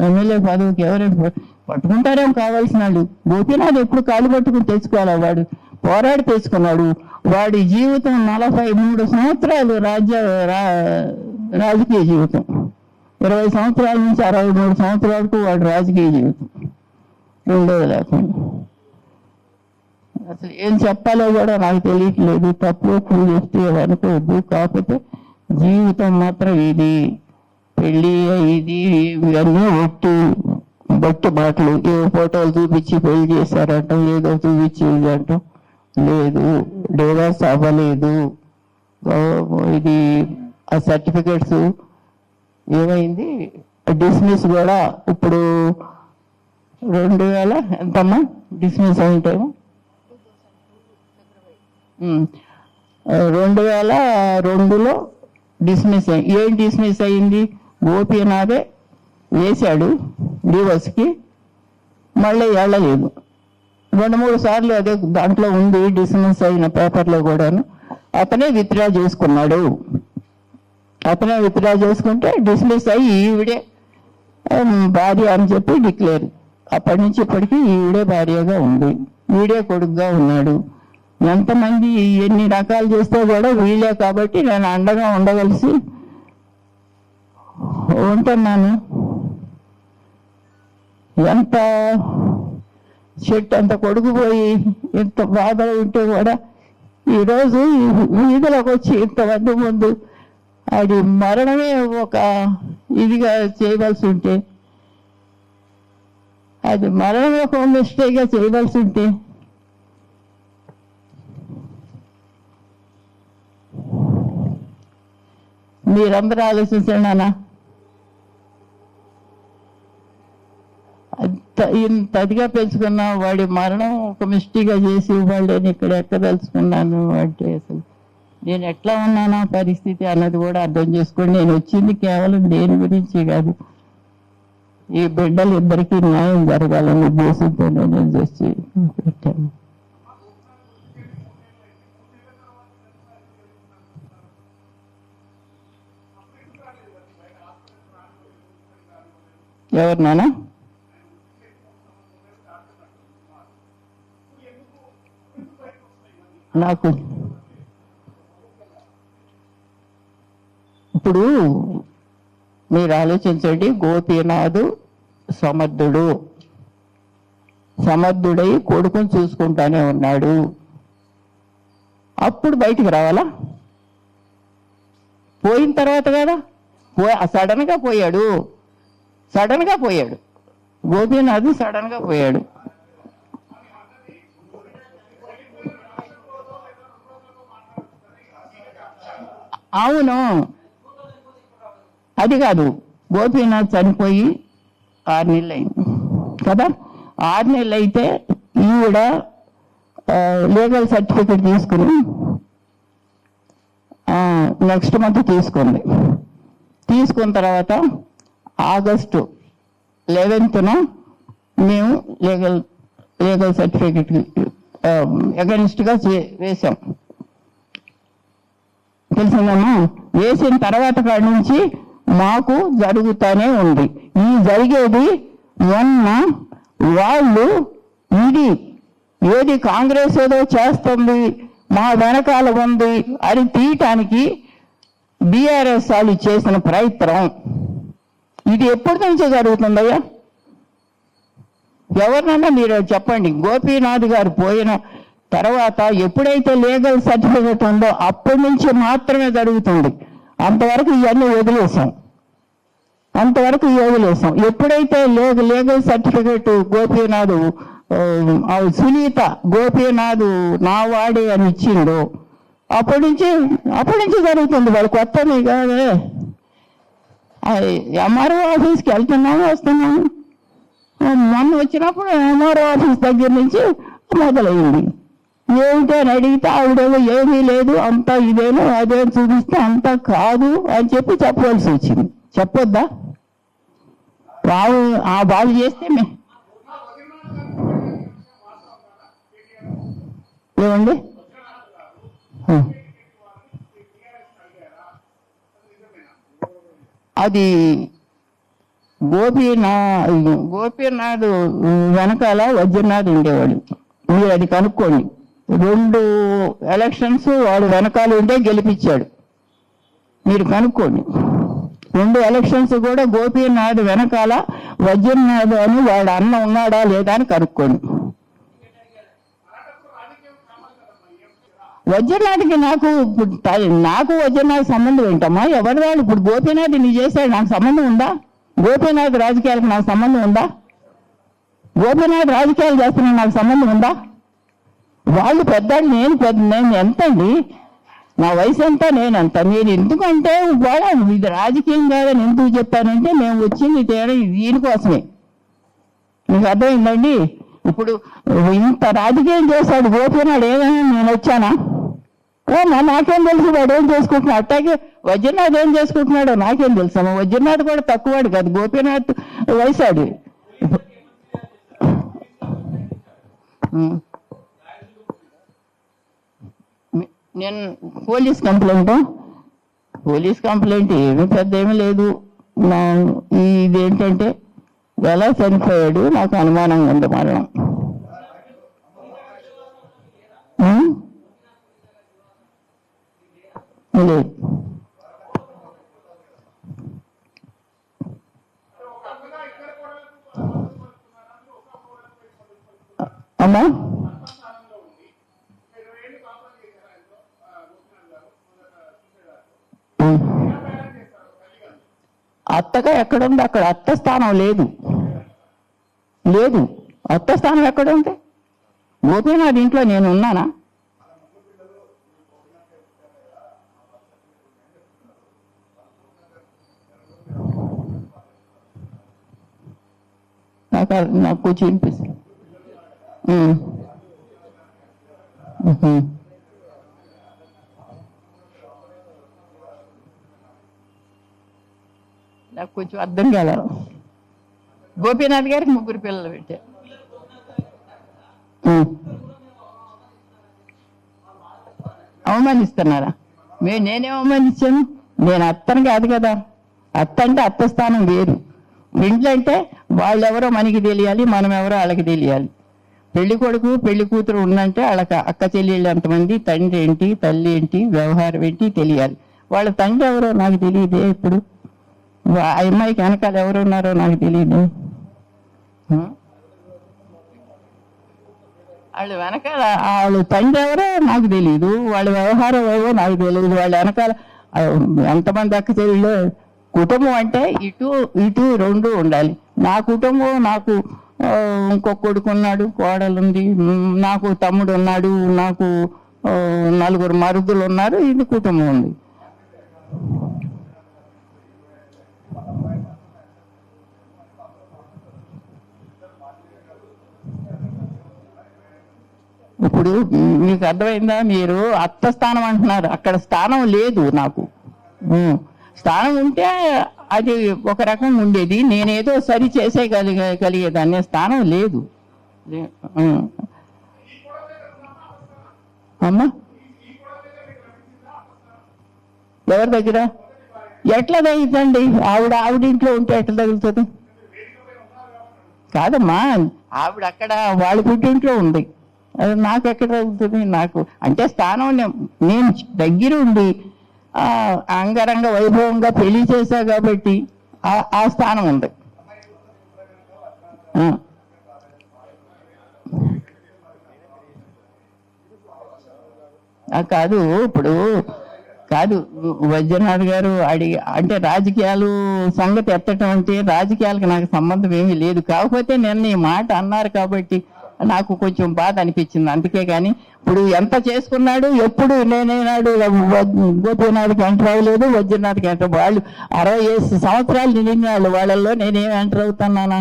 MLA పదవికి ఎవరైనా పట్టుకుంటారేమో కావాల్సిన వాళ్ళు. గోపీనాథ్ ఎప్పుడు కాలు పట్టుకుని తెచ్చుకోవాలా వాడు? పోరాడి తెచ్చుకున్నాడు వాడి జీవితం నలభై మూడు సంవత్సరాలు రాజ్య రా- రాజకీయ జీవితం. ఇరవై సంవత్సరాల నుంచి అరవై మూడు సంవత్సరాలకు వాడు రాజకీయ జీవితం. ఉండేది లేకుండా. అసలు ఏం చెప్పాలో కూడా నాకు తెలియట్లేదు. తప్పు ఒప్పులు చెప్తే అనుకోవద్దు కాకపోతే జీవితం మాత్రం ఇది. పెళ్ళి ఇది ఇవన్నీ ఒట్టి బట్టి మాటలు ఏ ఫోటోలు చూపించి పెళ్ళి చేశారంట ఏదో చూపించి ఇది అంటాం లేదు డివోర్స్ అవ్వలేదు. ఇది ఆ సర్టిఫికెట్స్ ఏమైంది? డిస్మిస్ కూడా ఇప్పుడు రెండు వేల ఎంతమ్మా? డిస్మిస్ అయిన టైము రెండు వేల రెండులో డిస్మిస్ అయ్యి ఏం డిస్మిస్ అయింది? గోపీనాథే వేశాడు డివోర్స్కి. మళ్ళీ వెళ్ళలేదు రెండు మూడు సార్లు అదే దాంట్లో ఉంది డిస్మిస్ అయిన పేపర్లో కూడాను అతనే విత్డ్రా చేసుకున్నాడు. అతనే విత్డ్రా చేసుకుంటే డిస్మిస్ అయ్యి ఈవిడే భార్య అని చెప్పి డిక్లేర్. అప్పటి నుంచి ఇప్పటికీ ఈవిడే భార్యగా ఉంది. వీడే కొడుకుగా ఉన్నాడు. ఎంతమంది ఎన్ని రకాలు చేస్తే కూడా వీళ్ళే కాబట్టి నేను అండగా ఉండవలసి ఉంటున్నాను ఎంత చెట్టు అంత కొడుకుపోయి ఇంత బాధలు ఉంటే కూడా ఈరోజు వీధిలోకి వచ్చి ఇంతమంది ముందు అది మరణమే ఒక ఇదిగా చేయవలసి ఉంటే అది మరణమే ఒక మిస్టేక్గా చేయవలసి ఉంటే మీరందరూ ఆలోచించండి నాన్న అంత ఇంత అదిగా పెంచుకున్నా వాడి మరణం ఒక మిస్టేక్గా చేసి వాళ్ళని ఇక్కడ ఎక్కదలుచుకున్నాను అంటే అసలు నేను ఎట్లా ఉన్నానా పరిస్థితి అన్నది కూడా అర్థం చేసుకోండి నేను వచ్చింది కేవలం దేని గురించి కాదు. ఈ బిడ్డలు ఇద్దరికి న్యాయం జరగాలని ఉద్దేశంతో నేను చేసి పెట్టాను. ఎవరినానా నాకు ఇప్పుడు మీరు ఆలోచించండి గోపీనాథు సమర్థుడు. సమర్థుడై కొడుకుని చూసుకుంటానే ఉన్నాడు. అప్పుడు బయటికి రావాలా? పోయిన తర్వాత కదా? పో సడన్గా పోయాడు. సడన్గా పోయాడు. గోపీనాథ్ సడన్గా పోయాడు. అవును. అది కాదు. గోపీనాథ్ చనిపోయి ఆరు నెలలు అయింది కదా? ఆరు నెలలు అయితే ఈవిడ లీగల్ సర్టిఫికెట్ తీసుకుని నెక్స్ట్ మంత్ తీసుకుంది. తీసుకున్న తర్వాత ఆగస్టు లెవెన్త్న మేము లీగల్ లీగల్ సర్టిఫికెట్ అగెన్స్ట్గా వేసాం తెలిసిందమ్మా వేసిన తర్వాత కాడి నుంచి మాకు జరుగుతూనే ఉంది. ఈ జరిగేది మొన్న వాళ్ళు ఇది ఏది కాంగ్రెస్ ఏదో చేస్తుంది మా వెనకాల ఉంది అని తీయటానికి బీఆర్ఎస్ వాళ్ళు చేసిన ప్రయత్నం. ఇది ఎప్పటి నుంచో జరుగుతుందయ్యా? ఎవరినన్నా మీరు చెప్పండి. గోపీనాథ్ గారు పోయిన తర్వాత ఎప్పుడైతే లీగల్ సర్టిఫికెట్ ఉందో అప్పటి నుంచి మాత్రమే జరుగుతుంది. అంతవరకు ఇవన్నీ వదిలేసాం. అంతవరకు వదిలేసాం. ఎప్పుడైతే లేగ లీగల్ సర్టిఫికేట్ గోపీనాథ్ ఆ, సునీత గోపీనాథ్ నా వాడే అని ఇచ్చిందో అప్పటి నుంచి అప్పటి నుంచి జరుగుతుంది. వాళ్ళు కొత్త కాదే. ఎంఆర్ఓ ఆఫీస్కి వెళ్తున్నాము వస్తున్నాము. మొన్న వచ్చినప్పుడు ఎంఆర్ఓ ఆఫీస్ దగ్గర నుంచి మొదలైంది. ఏమిటని అని అడిగితే ఆవిడేమో ఏమీ లేదు అంతా ఇదేనో అదే చూపిస్తే అంతా కాదు అని చెప్పి చెప్పవలసి వచ్చింది. చెప్పొద్దా? బాబు ఆ బాబు చేస్తే ఏమండి? ఆ. అది గోపీనా గోపీనాథ్ వెనకాల వజ్రనాథ్ ఉండేవాడు. మీరు అది కనుక్కోండి. రెండు ఎలక్షన్స్ వాడు వెనకాల ఉండే గెలిపించాడు. మీరు కనుక్కోండి. రెండు ఎలక్షన్స్ కూడా గోపీనాథ్ వెనకాల వజ్రనాథ్ అని వాడు అన్న ఉన్నాడా లేదా అని కనుక్కోండి. వజ్రనాథ్కి నాకు ఇప్పుడు నాకు వజ్రనాథ్ సంబంధం ఏంటమ్మా? ఎవరి వాళ్ళు ఇప్పుడు గోపీనాథ్ నీ చేశాడు నాకు సంబంధం ఉందా? గోపీనాథ్ రాజకీయాలకు నాకు సంబంధం ఉందా? గోపీనాథ్ రాజకీయాలు చేస్తున్నా నాకు సంబంధం ఉందా? వాళ్ళు పెద్ద నేను పెద్ద నేను ఎంత అండి నా వయసు ఎంత నేను ఎంత నేను ఎందుకంటే వాళ్ళ ఇది రాజకీయం కాదని ఎందుకు చెప్పానంటే మేము వచ్చింది తేడా దీనికోసమే మీకు అర్థమైందండి? ఇప్పుడు ఇంత రాజకీయం చేశాడు గోపినాడు ఏదైనా నేను వచ్చానా? ఓ మా నాకేం తెలుసు? వాడు ఏం చేసుకుంటున్నాడు? అట్టాగే వజ్రనాథ్ ఏం చేసుకుంటున్నాడో నాకేం తెలుసు? వజ్రనాథ్ కూడా తక్కువాడు కాదు గోపీనాథ్ వయసాడు ఉం. మీ- నేను పోలీస్ కంప్లైంట్ పోలీస్ కంప్లైంట్ ఏమీ పెద్ద ఏమీ లేదు. నా ఇదేంటంటే ఎలా చనిపోయాడు నాకు అనుమానంగా ఉంది మరణం. లేదు. అమ్మా? అత్తగా ఎక్కడుంది అక్కడ అత్త స్థానం లేదు. లేదు. అత్త స్థానం ఎక్కడుంది? గోపీనాథ్ ఇంట్లో నేను ఉన్నానా? నాకు నాకు కొంచెం వినిపిస్తుంది. నాకు కొంచెం అర్థం కాల. గోపీనాథ్ గారికి ముగ్గురు పిల్లలు పెట్టారు. అవమానిస్తున్నారా? మే నేనేం అవమానించాను? నేను అత్తను కాదు కదా. అత్త అంటే అత్త స్థానం వేరు. ఇంట్లో అంటే వాళ్ళెవరో మనకి తెలియాలి మనం ఎవరో వాళ్ళకి తెలియాలి. పెళ్ళి కొడుకు పెళ్ళి కూతురు ఉందంటే వాళ్ళకి అక్క చెల్లెళ్ళు ఎంతమంది తండ్రి ఏంటి తల్లి ఏంటి వ్యవహారం ఏంటి తెలియాలి. వాళ్ళ తండ్రి ఎవరో నాకు తెలియదే ఇప్పుడు ఆ అమ్మాయికి వెనకాల ఎవరు ఉన్నారో నాకు తెలియదు వాళ్ళు వెనకాల వాళ్ళు తండ్రి ఎవరో నాకు తెలియదు వాళ్ళ వ్యవహారం ఏవో నాకు తెలియదు వాళ్ళ వెనకాల ఎంతమంది అక్క చెల్లెళ్ళు కుటుంబం అంటే ఇటు ఇటు రెండు ఉండాలి. నా కుటుంబం నాకు ఇంకో ఇంకొక కొడుకు ఉన్నాడు కోడలు ఉంది. నాకు తమ్ముడు ఉన్నాడు నాకు నలుగురు మరుదులు ఉన్నారు. ఇది కుటుంబం ఉంది. ఇప్పుడు మీకు అర్థమైందా? మీరు అత్త స్థానం అంటున్నారు. అక్కడ స్థానం లేదు నాకు. స్థానం ఉంటే అది ఒక రకంగా ఉండేది. నేనేదో సరి చేసే కలిగే కలిగేదాన్ని స్థానం లేదు. అమ్మా? ఎవరి దగ్గర? ఎట్లా తగ్గుతండి ఆవిడ ఆవిడ ఇంట్లో ఉంటే ఎట్లా తగులుతుంది? కాదమ్మా. ఆవిడ అక్కడ వాళ్ళ పుట్టింట్లో ఉంది. అది నాకు ఎక్కడ తగ్గుతుంది నాకు అంటే స్థానం నేను దగ్గర ఉండి అంగరంగ వైభవంగా పెళ్ళి చేశా కాబట్టి ఆ- స్థానం ఉంది. ఆ. కాదు ఇప్పుడు కాదు వైద్యనాథ్ గారు అడిగి అంటే రాజకీయాలు సంగతి ఎత్తటం అంటే రాజకీయాలకు నాకు సంబంధం ఏమీ లేదు. కాకపోతే నిన్న ఈ మాట అన్నారు కాబట్టి నాకు కొంచెం బాధ అనిపించింది. అందుకే కానీ ఇప్పుడు ఎంత చేసుకున్నాడు ఎప్పుడు నేనేనాడు గోపీనాథ్కి ఎంటర్ అవ్వలేదు వజ్రనాథ్కి ఎంటర్ వాళ్ళు అరవై సంవత్సరాలు నిండిన వాళ్ళు వాళ్ళల్లో నేనేం ఎంటర్ అవుతున్నానా